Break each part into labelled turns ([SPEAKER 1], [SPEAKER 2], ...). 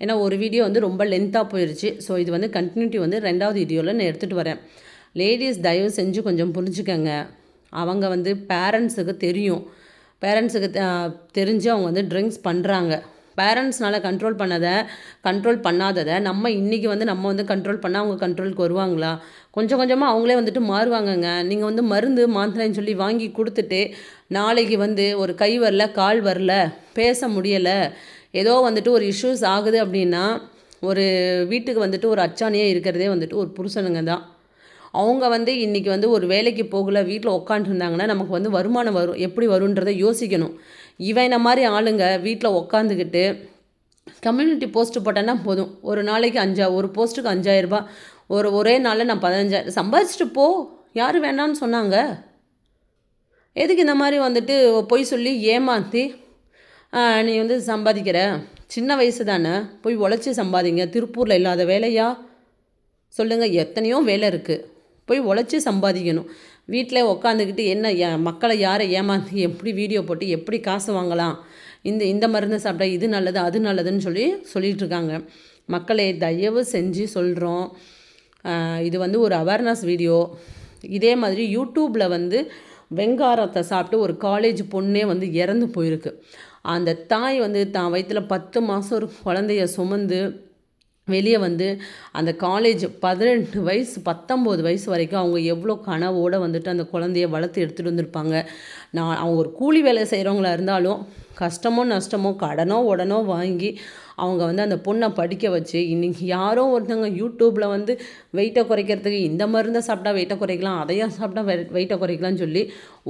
[SPEAKER 1] ஏன்னா ஒரு வீடியோ வந்து ரொம்ப லென்த்தாக போயிடுச்சு ஸோ இது வந்து கண்டினியூட்டி வந்து ரெண்டாவது வீடியோவில் நான் எடுத்துகிட்டு வரேன். லேடிஸ் தயவு செஞ்சு கொஞ்சம் புரிஞ்சுக்கங்க. அவங்க வந்து பேரண்ட்ஸுக்கு தெரியும். பேரண்ட்ஸுக்கு தெரிஞ்சு அவங்க வந்து ட்ரிங்க்ஸ் பண்ணுறாங்க பேரண்ட்ஸ்னால் கண்ட்ரோல் பண்ணதை கண்ட்ரோல் பண்ணாததை நம்ம இன்றைக்கி வந்து நம்ம வந்து கண்ட்ரோல் பண்ணால் அவங்க கண்ட்ரோலுக்கு வருவாங்களா? கொஞ்சம் கொஞ்சமாக அவங்களே வந்துட்டு மாறுவாங்கங்க. நீங்கள் வந்து மருந்து மாத்திரைன்னு சொல்லி வாங்கி கொடுத்துட்டு நாளைக்கு வந்து ஒரு கை வரல கால் வரல பேச முடியலை ஏதோ வந்துட்டு ஒரு இஷ்யூஸ் ஆகுது அப்படின்னா ஒரு வீட்டுக்கு வந்துட்டு ஒரு அச்சாணியே இருக்கிறதே வந்துட்டு ஒரு புருஷனுங்க தான். அவங்க வந்து இன்றைக்கி வந்து ஒரு வேலைக்கு போகல வீட்டில் உட்காந்துருந்தாங்கன்னா நமக்கு வந்து வருமானம் வரும். எப்படி வருன்றதை யோசிக்கணும். இவன் மாதிரி ஆளுங்க வீட்டில் உட்காந்துக்கிட்டு கம்யூனிட்டி போஸ்ட்டு போட்டேன்னா போதும். ஒரு நாளைக்கு அஞ்சா ஒரு போஸ்ட்டுக்கு அஞ்சாயிரரூபா ஒரு ஒரே நாளில் நான் பதினஞ்சாயிரம். சம்பாதிச்சிட்டு போ. யார் வேணாம்னு சொன்னாங்க? எதுக்கு இந்த மாதிரி வந்துட்டு பொய் சொல்லி ஏமாற்றி நீ வந்து சம்பாதிக்கிற. சின்ன வயசு தானே. போய் உழைச்சி சம்பாதிங்க. திருப்பூரில் இல்லாத வேலையா? சொல்லுங்கள் எத்தனையோ வேலை இருக்குது போய் உழைச்சி சம்பாதிக்கணும். வீட்டில் உக்காந்துக்கிட்டு என்ன மக்களை யாரை ஏமாந்து எப்படி வீடியோ போட்டு எப்படி காசு வாங்கலாம்? இந்த இந்த மருந்து சாப்பிட்டா இது நல்லது அது நல்லதுன்னு சொல்லி சொல்லிகிட்டு இருக்காங்க. மக்களை தயவு செஞ்சு சொல்கிறோம் இது வந்து ஒரு அவேர்னஸ் வீடியோ இதே மாதிரி யூடியூப்பில் வந்து வெங்காரத்தை சாப்பிட்டு ஒரு காலேஜ் பொண்ணே வந்து இறந்து போயிருக்கு. அந்த தாய் வந்து தான் வயிற்றில் பத்து மாதம் ஒரு குழந்தைய சுமந்து வெளியே வந்து அந்த காலேஜ் பதினெட்டு வயசு பத்தொம்போது வயசு வரைக்கும் அவங்க எவ்வளோ கனவோடு வந்துட்டு அந்த குழந்தைய வளர்த்து எடுத்துகிட்டு வந்திருப்பாங்க. நான் அவங்க ஒரு கூலி வேலை செய்கிறவங்களா இருந்தாலும் கஷ்டமோ நஷ்டமோ கடனோ உடனோ வாங்கி அவங்க வந்து அந்த பொண்ணை படிக்க வச்சு இன்றைக்கி யாரோ ஒருத்தவங்க யூடியூப்பில் வந்து வெயிட்டை குறைக்கிறதுக்கு இந்த மருந்தை சாப்பிட்டா வெயிட்டை குறைக்கலாம் அதையும் சாப்பிட்டா வெ வெயிட்டை குறைக்கலாம்னு சொல்லி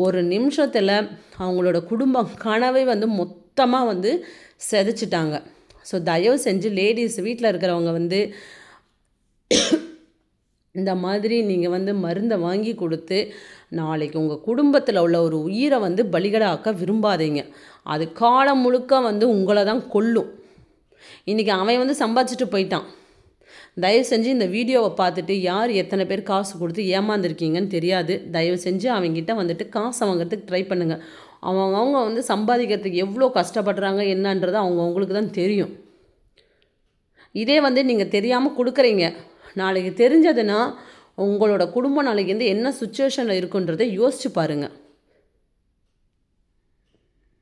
[SPEAKER 1] ஒரு நிமிஷத்தில் அவங்களோட குடும்பம் கனவை வந்து மொத்தமாக வந்து செதைச்சிட்டாங்க. ஸோ தயவு செஞ்சு லேடிஸ் வீட்டில் இருக்கிறவங்க வந்து இந்த மாதிரி நீங்கள் வந்து மருந்தை வாங்கி கொடுத்து நாளைக்கு உங்கள் குடும்பத்தில் உள்ள ஒரு உயிரை வந்து பலிகடாக்க விரும்பாதீங்க. அது காலம் முழுக்க வந்து உங்களை தான் கொல்லும். இன்றைக்கி அவன் வந்து சம்பாதிச்சுட்டு போயிட்டான். தயவு செஞ்சு இந்த வீடியோவை பார்த்துட்டு யார் எத்தனை பேர் காசு கொடுத்து ஏமாந்துருக்கீங்கன்னு தெரியாது. தயவு செஞ்சு அவங்ககிட்ட வந்துட்டு காசு வாங்குறதுக்கு ட்ரை பண்ணுங்கள் அவங்க அவங்க வந்து சம்பாதிக்கிறதுக்கு எவ்வளோ கஷ்டப்படுறாங்க என்னன்றது அவங்க அவங்களுக்கு தான் தெரியும். இதே வந்து நீங்கள் தெரியாமல் கொடுக்குறீங்க. நாளைக்கு தெரிஞ்சதுன்னா உங்களோட குடும்பம் நாளைக்கு வந்து என்ன சுச்சுவேஷனில் இருக்குன்றதை யோசிச்சு பாருங்கள்